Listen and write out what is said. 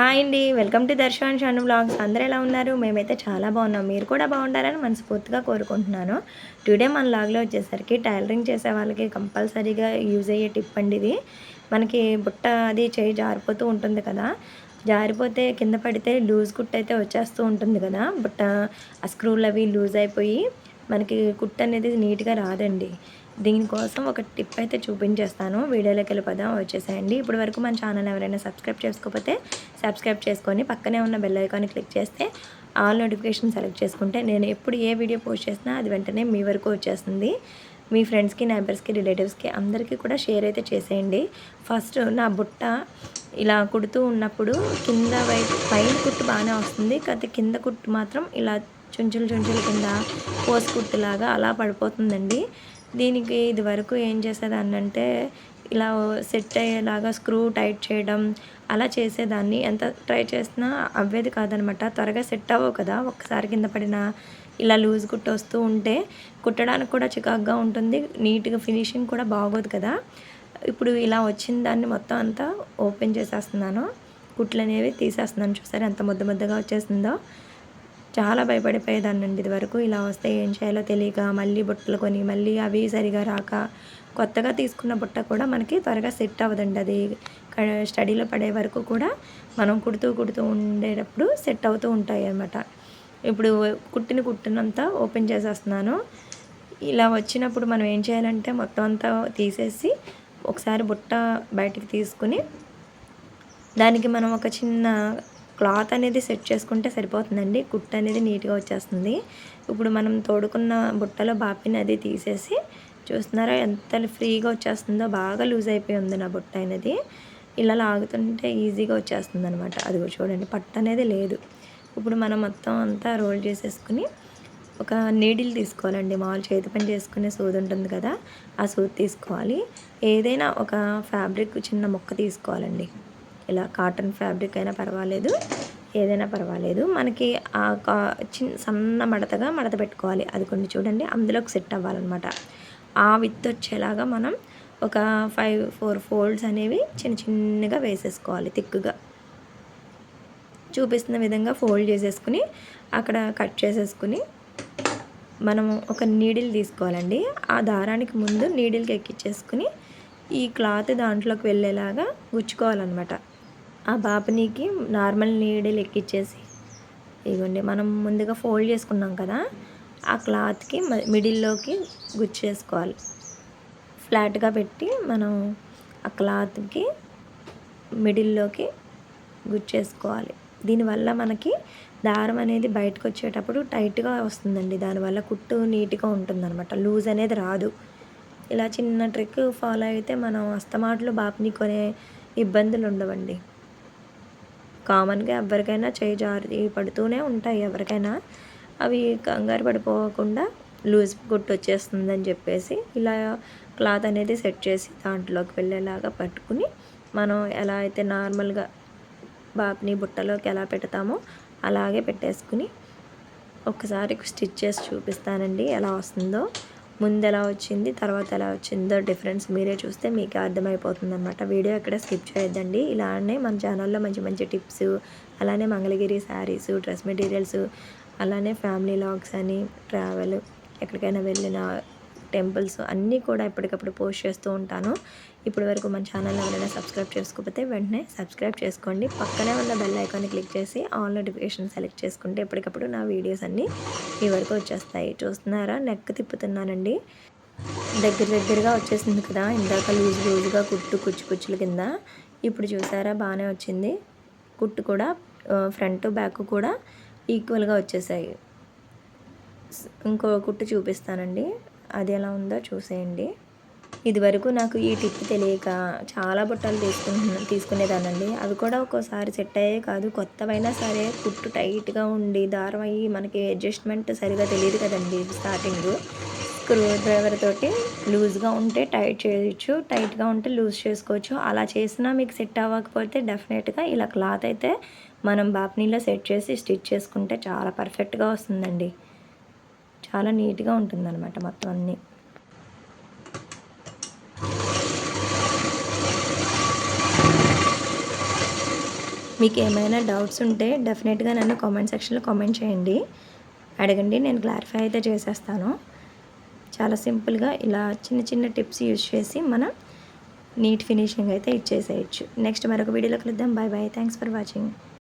Hi అండి. Welcome to Darshan Shanu blogs. అందరూ ఎలా ఉన్నారు? మేమైతే చాలా బాగున్నాం. మీరు కూడా బాగుంటారని మనస్ఫూర్తిగా కోరుకుంటున్నాను. టుడే మన లాగ్లో వచ్చేసరికి టైలరింగ్ చేసే వాళ్ళకి కంపల్సరీగా యూజ్ అయ్యే టిప్ అండి ఇది. మనకి బుట్ట అది చేయి జారిపోతూ ఉంటుంది కదా. జారిపోతే కింద పడితే లూజ్ కుట్ అయితే వచ్చేస్తూ ఉంటుంది కదా. బుట్ట ఆ స్క్రూలు అవి లూజ్ అయిపోయి మనకి కుట్ అనేది నీట్గా రాదండి. దీనికోసం ఒక టిప్ అయితే చూపించేస్తాను. వీడియోలోకి వెళ్ళిపోదాం వచ్చేసేయండి. ఇప్పటి వరకు మన ఛానల్ ఎవరైనా సబ్స్క్రైబ్ చేసుకోకపోతే సబ్స్క్రైబ్ చేసుకొని పక్కనే ఉన్న బెల్ ఐకాన్ని క్లిక్ చేస్తే ఆల్ నోటిఫికేషన్ సెలెక్ట్ చేసుకుంటే నేను ఎప్పుడు ఏ వీడియో పోస్ట్ చేసినా అది వెంటనే మీ వరకు వచ్చేస్తుంది. మీ ఫ్రెండ్స్కి నైబర్స్కి రిలేటివ్స్కి అందరికీ కూడా షేర్ అయితే చేసేయండి. ఫస్ట్ నా బుట్ట ఇలా కుడుతూ ఉన్నప్పుడు కింద వైపు పైన కుట్టు బాగానే వస్తుంది. కాకపోతే కింద కుట్టు మాత్రం ఇలా చుంచులు చుంచులు కింద పోస్ కుట్టులాగా అలా పడిపోతుందండి. దీనికి ఇది వరకు ఏం చేసేదాన్ని అంటే ఇలా సెట్ అయ్యేలాగా స్క్రూ టైట్ చేయడం అలా చేసేదాన్ని. ఎంత ట్రై చేసినా అవ్వేది కాదనమాట. త్వరగా సెట్ అవ్వవు కదా. ఒక్కసారి కింద పడిన ఇలా లూజ్ కుట్టు వస్తూ ఉంటే కుట్టడానికి కూడా చికాగ్గా ఉంటుంది. నీట్గా ఫినిషింగ్ కూడా బాగోదు కదా. ఇప్పుడు ఇలా వచ్చిన దాన్ని మొత్తం అంతా ఓపెన్ చేసేస్తున్నాను. కుట్లు అనేవి తీసేస్తున్నాను. చూసారు ఎంత ముద్ద ముద్దగా వచ్చేసిందో. చాలా భయపడిపోయేదాన్ని అండి ఇది వరకు. ఇలా వస్తే ఏం చేయాలో తెలియక మళ్ళీ బుట్టలు కొని మళ్ళీ అవి సరిగా రాక కొత్తగా తీసుకున్న బుట్ట కూడా మనకి త్వరగా సెట్ అవ్వదండి. అది స్టడీలో పడే వరకు కూడా మనం కుడుతూ కుడుతూ ఉండేటప్పుడు సెట్ అవుతూ ఉంటాయి అన్నమాట ఇప్పుడు కుట్టిన కుట్టినంతా ఓపెన్ చేసేస్తున్నాను. ఇలా వచ్చినప్పుడు మనం ఏం చేయాలంటే మొత్తం అంతా తీసేసి ఒకసారి బుట్ట బయటికి తీసుకుని దానికి మనం ఒక చిన్న క్లాత్ అనేది సెట్ చేసుకుంటే సరిపోతుందండి. కుట్ అనేది నీట్గా వచ్చేస్తుంది. ఇప్పుడు మనం తోడుకున్న బుట్టలో బాపిని అది తీసేసి చూస్తున్నారా ఎంత ఫ్రీగా వచ్చేస్తుందో బాగా లూజ్ అయిపోయి ఉంది నా బుట్ట అనేది. ఇలా లాగుతుంటే ఈజీగా వచ్చేస్తుంది అనమాట అది చూడండి పట్టు అనేది లేదు. ఇప్పుడు మనం మొత్తం అంతా రోల్ చేసేసుకుని ఒక నీడిల్ తీసుకోవాలండి. మామూలు చేతి పని చేసుకునే సూది ఉంటుంది కదా ఆ సూది తీసుకోవాలి. ఏదైనా ఒక ఫ్యాబ్రిక్ చిన్న మొక్క తీసుకోవాలండి. ఇలా కాటన్ ఫ్యాబ్రిక్ అయినా పర్వాలేదు ఏదైనా పర్వాలేదు. మనకి ఆ కా చిన్న సన్న మడతగా మడత పెట్టుకోవాలి. అది కొన్ని చూడండి అందులోకి సెట్ అవ్వాలన్నమాట. ఆ విత్ వచ్చేలాగా మనం ఒక ఫైవ్ ఫోర్ ఫోల్డ్స్ అనేవి చిన్న చిన్నగా వేసేసుకోవాలి తిక్కుగా చూపిస్తున్న విధంగా ఫోల్డ్ చేసేసుకుని అక్కడ కట్ చేసేసుకుని మనము ఒక నీడిల్ తీసుకోవాలండి. ఆ దారానికి ముందు నీడిల్కి ఎక్కించేసుకుని ఈ క్లాత్ దాంట్లోకి వెళ్ళేలాగా గుచ్చుకోవాలన్నమాట. ఆ బాపనీకి నార్మల్ నీడిల్ ఎక్కిచ్చేసి ఇవ్వండి మనం ముందుగా ఫోల్డ్ చేసుకున్నాం కదా ఆ క్లాత్కి మిడిల్లోకి గుచ్చేసుకోవాలి. ఫ్లాట్గా పెట్టి మనం ఆ క్లాత్కి మిడిల్లోకి గుచ్చేసుకోవాలి. దీనివల్ల మనకి దారం అనేది బయటకు వచ్చేటప్పుడు టైట్గా వస్తుందండి. దానివల్ల కుట్టు నీట్గా ఉంటుందన్నమాట. లూజ్ అనేది రాదు. ఇలా చిన్న ట్రిక్ ఫాలో అయితే మనం అస్తమాటలు బాప్ని కొనే ఇబ్బందులు ఉండవండి కామన్గా ఎవరికైనా చేయి జారి పడుతూనే ఉంటాయి ఎవరికైనా. అవి కంగారు పడిపోకుండా లూజ్ గుట్టు వచ్చేస్తుందని చెప్పేసి ఇలా క్లాత్ అనేది సెట్ చేసి దాంట్లోకి వెళ్ళేలాగా పట్టుకుని మనం ఎలా అయితే నార్మల్గా బాప్ని బుట్టలోకి ఎలా పెడతామో అలాగే పెట్టేసుకుని ఒకసారి స్టిచ్ చేసి చూపిస్తానండి ఎలా వస్తుందో. ముందు ఎలా వచ్చింది తర్వాత ఎలా వచ్చిందో డిఫరెన్స్ మీరే చూస్తే మీకు అర్థమైపోతుంది అనమాట వీడియో ఎక్కడ స్కిప్ చేయొద్దండి. ఇలానే మన ఛానల్లో మంచి మంచి టిప్స్ అలానే మంగళగిరి శారీస్ డ్రెస్ మెటీరియల్స్ అలానే ఫ్యామిలీ లాగ్స్ అని ట్రావెల్ ఎక్కడికైనా వెళ్ళిన టెంపుల్స్ అన్నీ కూడా ఎప్పటికప్పుడు పోస్ట్ చేస్తూ ఉంటాను. ఇప్పటి వరకు మన ఛానల్ ఎవరైనా సబ్స్క్రైబ్ చేసుకోకపోతే వెంటనే సబ్స్క్రైబ్ చేసుకోండి. పక్కనే ఉన్న బెల్ ఐకాన్ని క్లిక్ చేసి ఆల్ నోటిఫికేషన్ సెలెక్ట్ చేసుకుంటే ఎప్పటికప్పుడు నా వీడియోస్ అన్నీ మీ వరకు వచ్చేస్తాయి. చూస్తున్నారా? నెక్ తిప్పుతున్నానండి. దగ్గర దగ్గరగా వచ్చేసింది కదా ఇందాక లూజ్ లూజ్గా కుట్టు కుచ్చు కుచ్చుల కింద. ఇప్పుడు చూసారా? బాగానే వచ్చింది. కుట్టు కూడా ఫ్రంట్ బ్యాక్ కూడా ఈక్వల్గా వచ్చేసాయి. ఇంకో కుట్టు చూపిస్తానండి. అది ఎలా ఉందో చూసేయండి. ఇదివరకు నాకు ఈ టిప్ తెలియక చాలా బుట్టలు తీసుకుంటున్నా తీసుకునేదానండి అవి కూడా ఒక్కోసారి సెట్ అయ్యే కాదు. కొత్తవైనా సరే కుట్టు టైట్గా ఉండి దారం అయ్యి మనకి అడ్జస్ట్మెంట్ సరిగా తెలియదు కదండి స్టార్టింగ్. స్క్రూ డ్రైవర్ తోటి లూజ్గా ఉంటే టైట్ చేయొచ్చు టైట్గా ఉంటే లూజ్ చేసుకోవచ్చు. అలా చేసినా మీకు సెట్ అవ్వకపోతే డెఫినెట్గా ఇలా క్లాత్ అయితే మనం బాప్నీలో సెట్ చేసి స్టిచ్ చేసుకుంటే చాలా పర్ఫెక్ట్గా వస్తుందండి. చాలా నీట్గా ఉంటుందన్నమాట మొత్తం అన్నీ. మీకు ఏమైనా డౌట్స్ ఉంటే డెఫినెట్గా నన్ను కామెంట్ సెక్షన్లో కామెంట్ చేయండి. అడగండి నేను క్లారిఫై అయితే చేసేస్తాను. చాలా సింపుల్గా ఇలా చిన్న చిన్న టిప్స్ యూజ్ చేసి మనం నీట్ ఫినిషింగ్ అయితే ఇచ్చేసేయచ్చు. నెక్స్ట్ మరొక వీడియోలో కలుద్దాం. Bye bye thanks for watching.